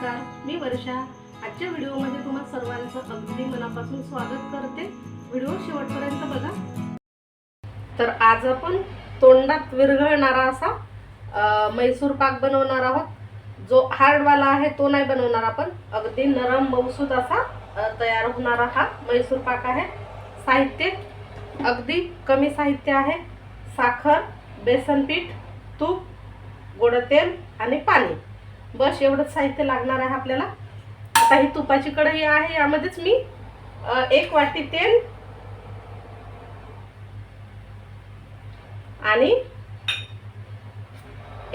नमस्कार मी वर्षा. आजच्या व्हिडिओमध्ये तुम्हा सर्वांचं अगदी मनापासून स्वागत करते. व्हिडिओ शेवटपर्यंत बघा. तर आज आपण तोंडात विरघळणारा असा मैसूर पाक बनवणार आहोत. जो हार्डवाला आहे तो नाही बनवणार आपण. अगदी नरम मौसूद असा तयार होणारा हा मैसूर पाक आहे. साहित्य अगदी कमी साहित्य आहे. साखर बेसन पीठ तूप गोड तेल आणि पाणी. बस एवढंच साहित्य लागणार आहे आपल्याला. आता ही तुपाची कढई आहे यामध्येच मी एक वाटी तेल आणि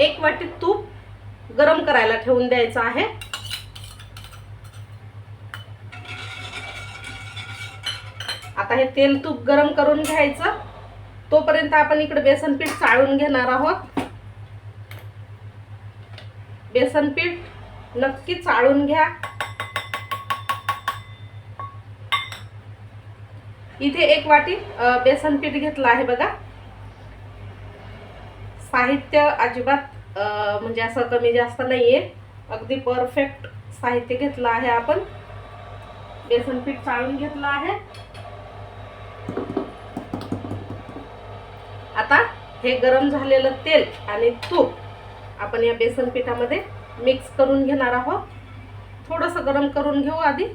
एक वाटी तूप गरम करायला ठेवून द्यायचं आहे. आता हे तेल तूप गरम करून घ्यायचं. तोपर्यंत आपण इकडे बेसन पीठ चाळून घेणार आहोत. बेसन पीठ नक्की चाळून घ्या. इथे एक वाटी बेसन पीठ घेतलं आहे बघा. साहित्य अजिबात म्हणजे असं कमी जास्त नाही आहे अगदी परफेक्ट साहित्य घेतलं आहे आपण. बेसन पीठ चाळून घेतलं आहे. आता हे गरम झालेलं तेल आणि तूप आपण या बेसन पिठामध्ये मिक्स करून घेणार आहोत. थोडंसं गरम करून घेऊ आधी.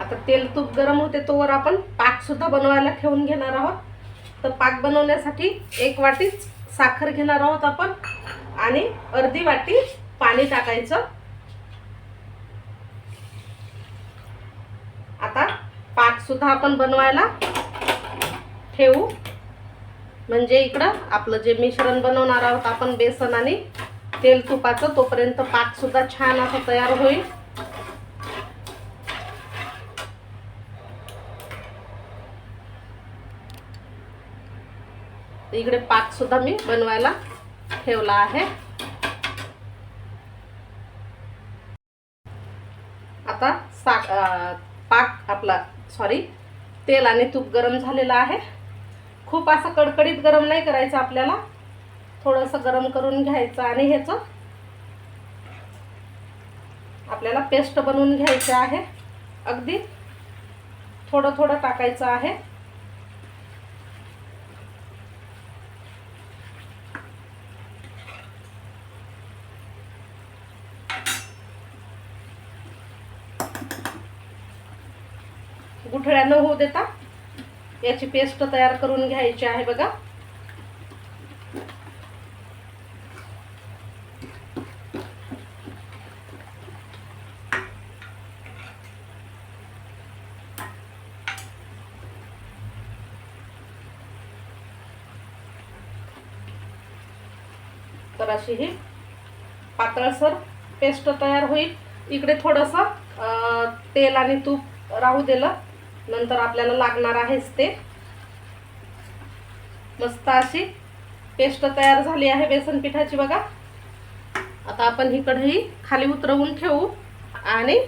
आता तेल तूप गरम होते तोवर आपण पाक सुद्धा बनवायला ठेवून घेणार आहोत. तर पाक बनवण्यासाठी एक वाटी साखर घेणार आहोत आपण आणि अर्धी वाटी पाणी टाकायचं आता सुद्धा आपण बनवायला ठेवू. म्हणजे इकडं आपलं जे मिश्रण बनवणार आहोत आपण बेसन आणि तेल तुपाचं तोपर्यंत पाक सुद्धा छान असं तयार होईल. इकडे पाक सुद्धा मी बनवायला ठेवला आहे. आता साक पाक आपला सॉरी तेल आणि तूप गरम झालेलं आहे. खूप असं कडकडीत गरम नाही करायचं आपल्याला. थोडंसं गरम करून घ्यायचं आणि ह्याचं आपल्याला पेस्ट बनवून घ्यायचं आहे. अगदी थोडं थोडं टाकायचं आहे. गुठळ्या न होऊ देता. याची पेस्ट तयार करून घ्यायची आहे बघा. तर अशी ही पातळसर पेस्ट तयार होईल. इकडे थोडंसं तेल आणि तूप राहू दिलं. नंतर आपल्याला लागणार आहेच ते. मस्त अशी पेस्ट तयार झाली आहे बेसन पिठाची बघा. आता आपण ही कढई खाली उतरवून ठेवू आणि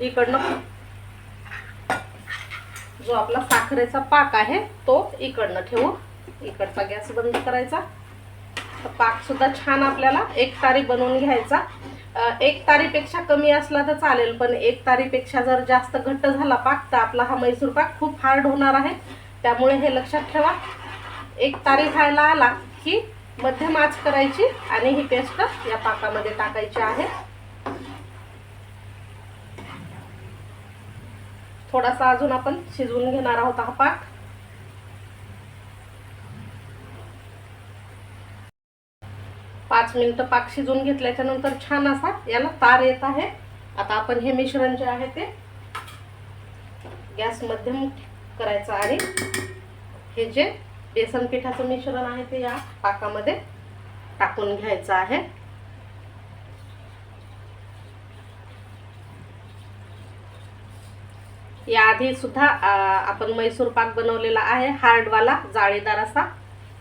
इकडनं जो आपला साखरेचा पाक आहे तो इकडनं ठेवू. इकडचा गॅस बंद करायचा. तर छान आपल्याला एक तारी बनवून घ्यायचा. एक तारीपेक्षा कमी असला तर चालेल पण एक तारीपेक्षा जर जास्त घट्ट झाला पाक तर आपला हा मैसूर पाक खूप हार्ड होणार आहे. त्यामुळे हे लक्षात ठेवा. एक तारी खायला आला की मध्यम आच करायची आणि ही पेस्ट या पाकामध्ये टाकायची आहे. थोडासा अजून आपण शिजवून घेणार आहोत हा पाक. पाच मिनिटं पाक शिजून घेतल्याच्यानंतर छान असा याला तार येत आहे. आता आपण हे मिश्रण जे आहे ते गॅस मध्यम करायचं आणि हे जे बेसन पिठाचं मिश्रण आहे ते या पाकामध्ये टाकून घ्यायचं आहे. याआधी सुद्धा आपण मैसूर पाक बनवलेला आहे हार्डवाला जाळीदार असा.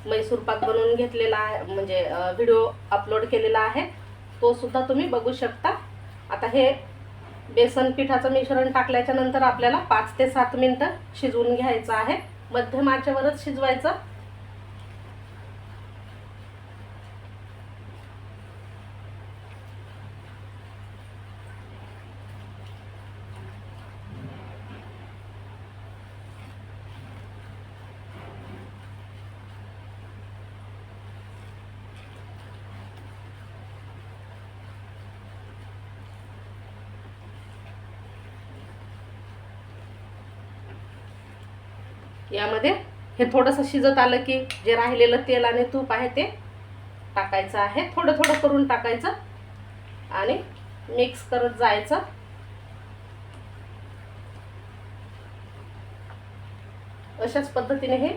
मैसूर पाक बनवून घेतलेला आहे म्हणजे व्हिडिओ अपलोड केलेला आहे. तो सुद्धा तुम्ही बघू शकता. आता हे बेसन पिठाचं मिश्रण टाकल्याच्या नंतर आपल्याला पाच ते सात मिनटं शिजवून घ्यायचं आहे. मध्यम आचेवरच शिजवायचं. यामध्ये हे थोडंसं शिजत आलं की जे राहिलेलं तेल आणि तूप आहे ते टाकायचं आहे. थोडं थोडं करून टाकायचं आणि मिक्स करत जायचं. अशाच पद्धतीने हे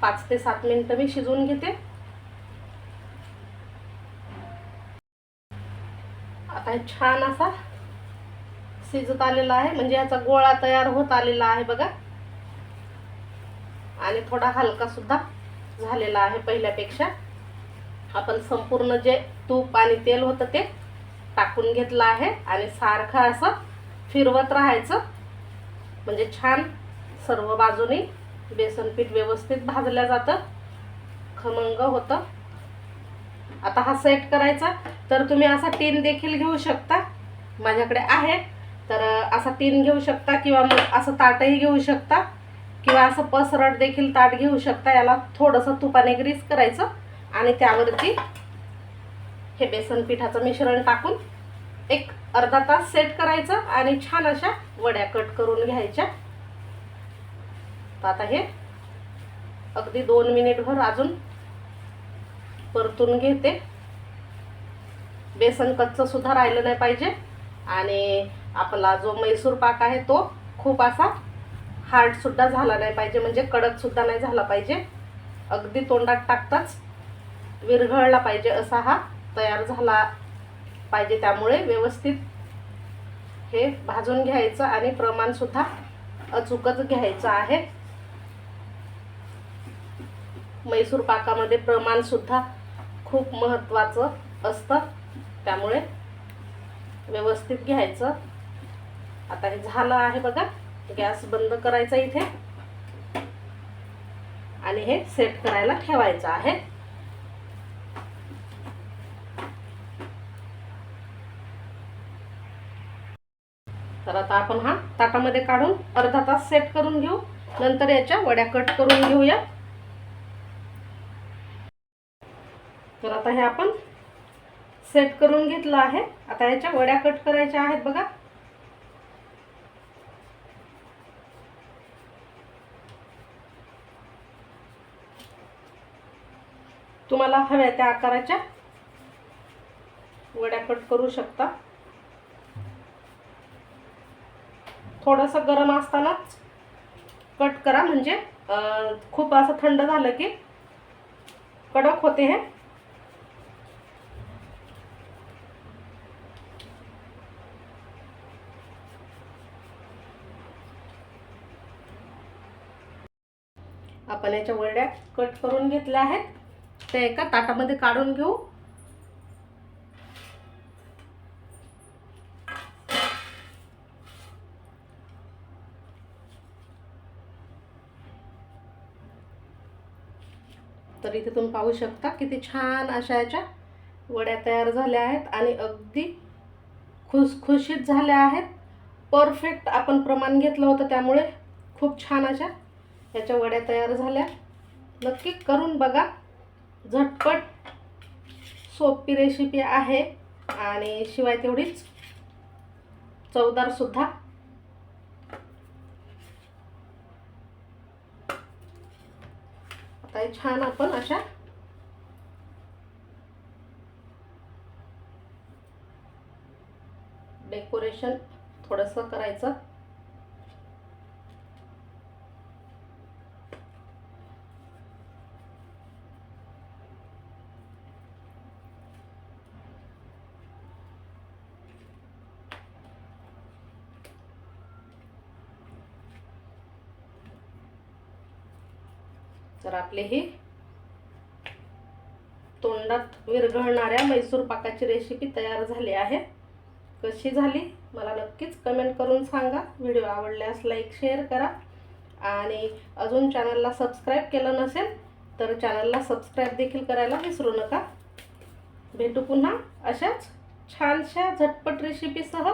पाच ते सात मिनिटं मी शिजवून घेते. आता हे छान असा शिजत आलेला आहे. म्हणजे याचा गोळा तयार होत आलेला आहे बघा. आणि थोडा हलका सुद्धा झालेला आहे पहिल्यापेक्षा. आपण संपूर्ण जे तूप आणि तेल होतं ते टाकून घेतलं आहे आणि सारखं असं फिरवत राहायचं. म्हणजे छान सर्व बाजूनी बेसन पीठ व्यवस्थित भाजलं जातं. खमंग होतं. आता हा सेट करायचा. तर तुम्ही असा टीन देखील घेऊ शकता. माझ्याकडे आहे. तर असा टीन घेऊ शकता किंवा मग असं ताटही घेऊ शकता. किंवा असं पसरट देखील ताट घेऊ शकता याला थोडंसं तुपाने ग्रीस करायचं आणि त्यावरती हे बेसन पिठाचं मिश्रण टाकून एक अर्धा तास सेट करायचं आणि छान अशा वड्या कट करून घ्यायच्या. तर आता हे अगदी दोन मिनिटभर अजून परतून घेते. बेसन कच्चं सुद्धा राहिलं नाही पाहिजे. आणि आपला जो मैसूर पाक आहे तो खूप असा हार्डसुद्धा झाला नाही पाहिजे म्हणजे कडकसुद्धा नाही झाला पाहिजे. अगदी तोंडात टाकताच विरघळला पाहिजे असा हा तयार झाला पाहिजे. त्यामुळे व्यवस्थित हे भाजून घ्यायचं आणि प्रमाणसुद्धा अचूकच घ्यायचं आहे. मैसूर पाकामध्ये प्रमाणसुद्धा खूप महत्त्वाचं असतं. त्यामुळे व्यवस्थित घ्यायचं. आता हे झालं आहे बघा. गॅस बंद करायचा इथे. आणि हे सेट करायला ठेवायचं आहे. तर आता आपण हा ताटामध्ये काढून अर्धा तास सेट करून घेऊ. नंतर याच्या वड्या कट करून घेऊया. तर आता हे आपण सेट करून घेतलं आहे. आता याच्या वड्या कट करायच्या आहेत बघा. तुम्हाला हव्या त्या आकाराच्या वड्या कट करू शकता. थोडंसं गरम असतानाच कट करा. म्हणजे खूप असं थंड झालं की कडक होते हे. आपण याच्या वड्या कट करून घेतल्या आहेत. ते एका ताटामध्ये काढून घेऊ. तर इथे तुम्ही पाहू शकता किती छान अशा याच्या वड्या तयार झाल्या आहेत आणि अगदी खुसखुशीत झाल्या आहेत. परफेक्ट आपण प्रमाण घेतलं होतं त्यामुळे खूप छान अशा याच्या वड्या तयार झाल्या. नक्की करून बघा. झटपट सोपी रेसिपी आहे. आणि शिवाय तेवढीच चवदार सुद्धा. आता छान आपण अशा डेकोरेशन थोडंसं करायचं. तर आपले हे तोंडात विरघळणाऱ्या मैसूर पाकाची रेसिपी तयार झाली आहे. कशी झाली? मला नक्कीच कमेंट करून सांगा. व्हिडिओ आवडल्यास लाईक शेअर करा. आणि अजून चॅनलला सबस्क्राईब केलं नसेल तर चॅनलला सबस्क्राईब देखील करायला विसरू नका. भेटू पुन्हा अशाच छानशा झटपट रेसिपीसह